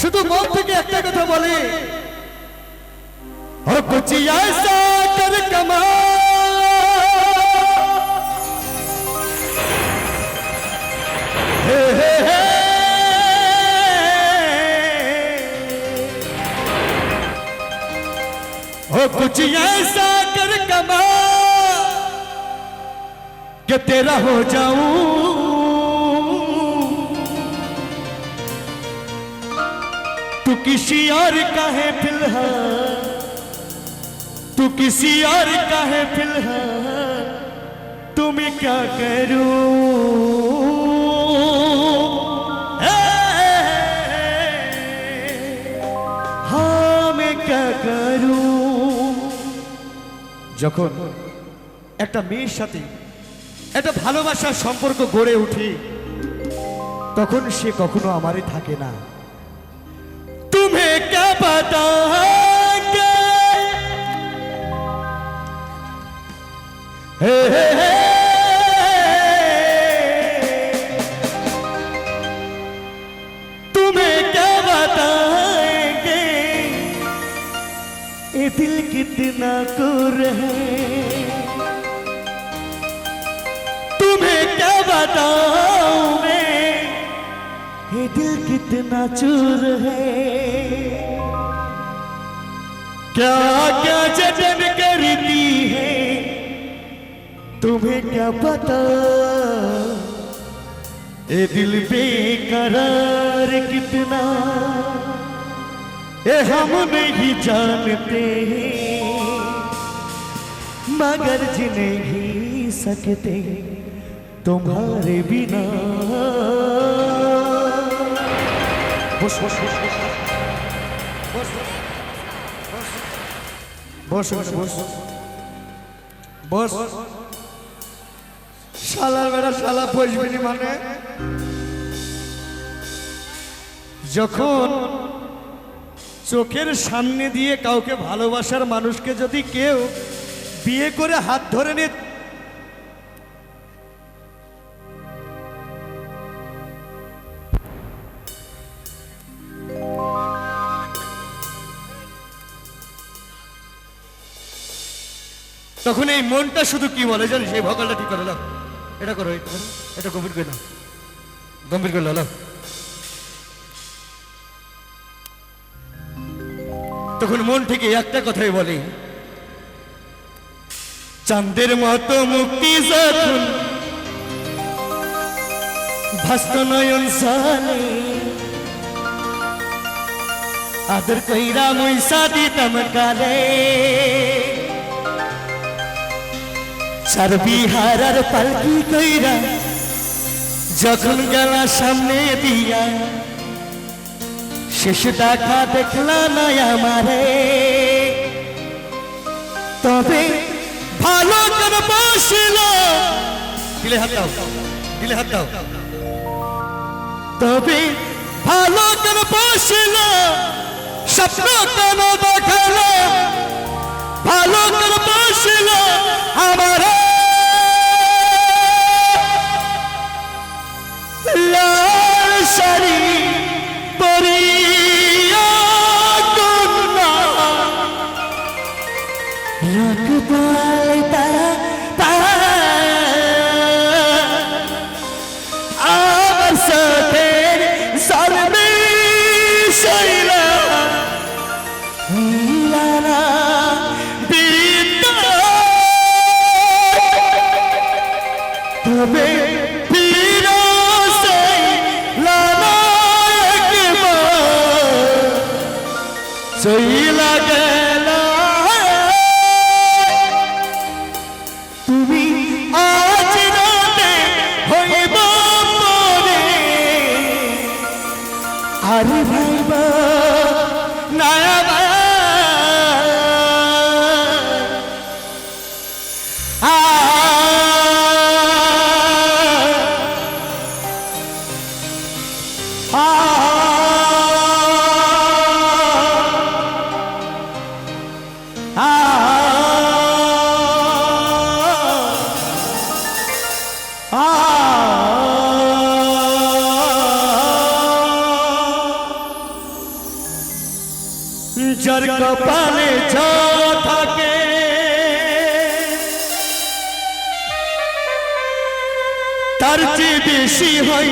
শুধু মন থেকে একটা কথা বলে ও কুছ ऐसा कर कमा हे हे हे ओ कुछ ऐसा कर कमा कि तेरा हो जाऊं तू किसी और का है फिलहाल तू किसी और का है फिलहाल तुम्हें क्या करूं हाँ मैं क्या करूं যখন একটা মেয়ের সাথে একটা ভালোবাসার সম্পর্ক গড়ে উঠে তখন সে কখনো আমারই থাকে না तुम्हें हे। हे तुम्हें क्या बताएँगे? ये दिल कितना कुर है। तुम्हें क्या बताऊँ मैं? ये दिल कितना चूर है। क्या क्या जतन करती है? तुम्हें क्या पता? ए दिल बेकरार कितना? ए हम नहीं जानते मगर जी नहीं सकते तुम्हारे बिना। बस बस बस बस। বস বস বস। শালার বেড়া, শালা বসবিনি মানে? যখন চোখের সামনে দিয়ে কাউকে ভালোবাসার মানুষকে যদি কেউ বিয়ে করে হাত ধরে নিয়ে তখন এই মনটা শুধু কি বলে জানিস? সেই ভকালটা ঠিক করে দাও। এটা করো, এটা গম্ভীর করে দাও। গম্ভীর করে দাও তখন মন থেকে একটা কথাই বলে, চাঁদের মতো মুক্তি যখন ভাস্ত নয়ন সালে আদর কইরা মুইসা দিতাম কালে চার বিহারার পালকি কইরা যখন গেলা সামনে দিয়া, শেষ দেখা দেখলা না আমারে। তবে ভালো করে বসিল। দিলে হাত দাও, দিলে হাত দাও। তবে ভালো করে বসিল। স্বপ্ন কেন দেখাল ভালো করে বসিল। আমার রকপাল তারা আমার সাথে সর্বে শৈলা তবে সই লাগে আরে ভাইবা নয়া Ah! যার কপালে যা থাকে। তার চেয়ে বেশি হয়